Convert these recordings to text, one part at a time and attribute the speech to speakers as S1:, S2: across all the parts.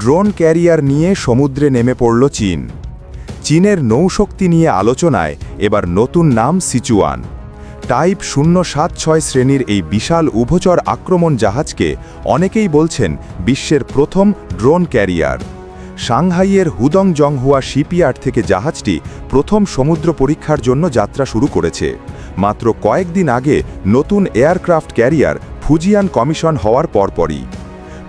S1: Drone career নিয়ে সমুদ্রে নেমে পড়ল চীন। চীনের নৌশক্তি নিয়ে আলোচনায় এবার নতুন নাম সিচুয়ান। টাইপ শূন্য সাত ছয় শ্রেণির এই বিশাল উভচর আক্রমণ জাহাজকে অনেকেই বলছেন বিশ্বের প্রথম ড্রোন ক্যারিয়ার। সাংহাইয়ের হুদং জংহুয়া শিপইয়ার্ড থেকে জাহাজটি প্রথম সমুদ্র পরীক্ষার জন্য যাত্রা শুরু করেছে। মাত্র কয়েকদিন আগে নতুন এয়ারক্রাফট ক্যারিয়ার ফুজিয়ান কমিশন হওয়ার পরপরই।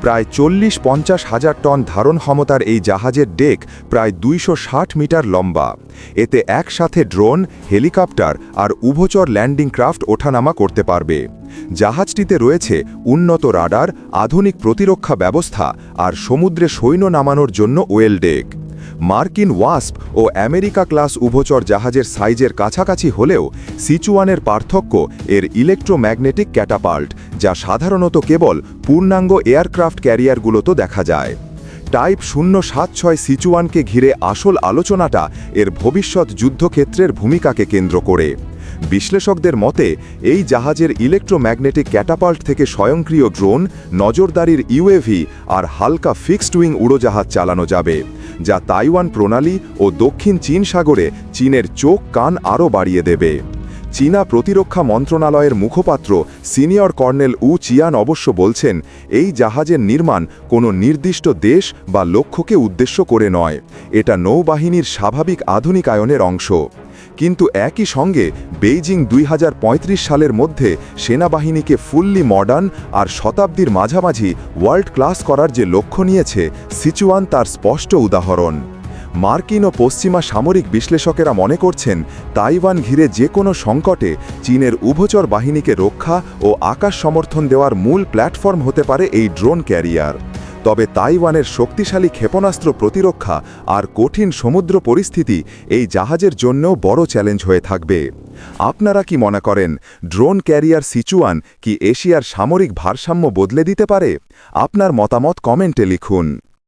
S1: প্রায় চল্লিশ পঞ্চাশ হাজার টন ধারণ ক্ষমতার এই জাহাজের ডেক প্রায় দুইশো ষাট মিটার লম্বা। এতে একসাথে ড্রোন, হেলিকপ্টার আর উভচর ল্যান্ডিং ক্রাফট ওঠানামা করতে পারবে। জাহাজটিতে রয়েছে উন্নত রাডার, আধুনিক প্রতিরক্ষা ব্যবস্থা আর সমুদ্রে সৈন্য নামানোর জন্য ওয়েল ডেক। মার্কিন ওয়াস্প ও আমেরিকা ক্লাস উভচর জাহাজের সাইজের কাছাকাছি হলেও সিচুয়ানের পার্থক্য এর ইলেকট্রোম্যাগনেটিক ক্যাটাপাল্ট, যা সাধারণত কেবল পূর্ণাঙ্গ এয়ারক্রাফট ক্যারিয়ারগুলোতে দেখা যায়। টাইপ শূন্য সাত ছয় সিচুয়ানকে ঘিরে আসল আলোচনাটা এর ভবিষ্যৎ যুদ্ধক্ষেত্রের ভূমিকাকে কেন্দ্র করে। বিশ্লেষকদের মতে, এই জাহাজের ইলেকট্রোম্যাগনেটিক ক্যাটাপাল্ট থেকে স্বয়ংক্রিয় ড্রোন, নজরদারির ইউএভি আর হালকা ফিক্সড উইং উড়োজাহাজ চালানো যাবে, যা তাইওয়ান প্রণালী ও দক্ষিণ চীন সাগরে চীনের চোখ কান আরও বাড়িয়ে দেবে। চীনা প্রতিরক্ষা মন্ত্রণালয়ের মুখপাত্র সিনিয়র কর্নেল উ চিয়ান অবশ্য বলছেন, এই জাহাজের নির্মাণ কোনো নির্দিষ্ট দেশ বা লক্ষ্যকে উদ্দেশ্য করে নয়, এটা নৌবাহিনীর স্বাভাবিক আধুনিকায়নের অংশ। কিন্তু একই সঙ্গে বেইজিং দুই হাজার পঁয়ত্রিশ সালের মধ্যে সেনাবাহিনীকে ফুললি মডার্ন আর শতাব্দীর মাঝামাঝি ওয়ার্ল্ড ক্লাস করার যে লক্ষ্য নিয়েছে, সিচুয়ান তার স্পষ্ট উদাহরণ। মার্কিন ও পশ্চিমা সামরিক বিশ্লেষকেরা মনে করছেন, তাইওয়ান ঘিরে যে কোনো সংকটে চীনের উভচর বাহিনীকে রক্ষা ও আকাশ সমর্থন দেওয়ার মূল প্ল্যাটফর্ম হতে পারে এই ড্রোন ক্যারিয়ার। তবে তাইওয়ানের শক্তিশালী ক্ষেপণাস্ত্র প্রতিরক্ষা আর কঠিন সমুদ্র পরিস্থিতি এই জাহাজের জন্যও বড় চ্যালেঞ্জ হয়ে থাকবে। আপনারা কি মনে করেন, ড্রোন ক্যারিয়ার সিচুয়ান কি এশিয়ার সামরিক ভারসাম্য বদলে দিতে পারে? আপনার মতামত কমেন্টে লিখুন।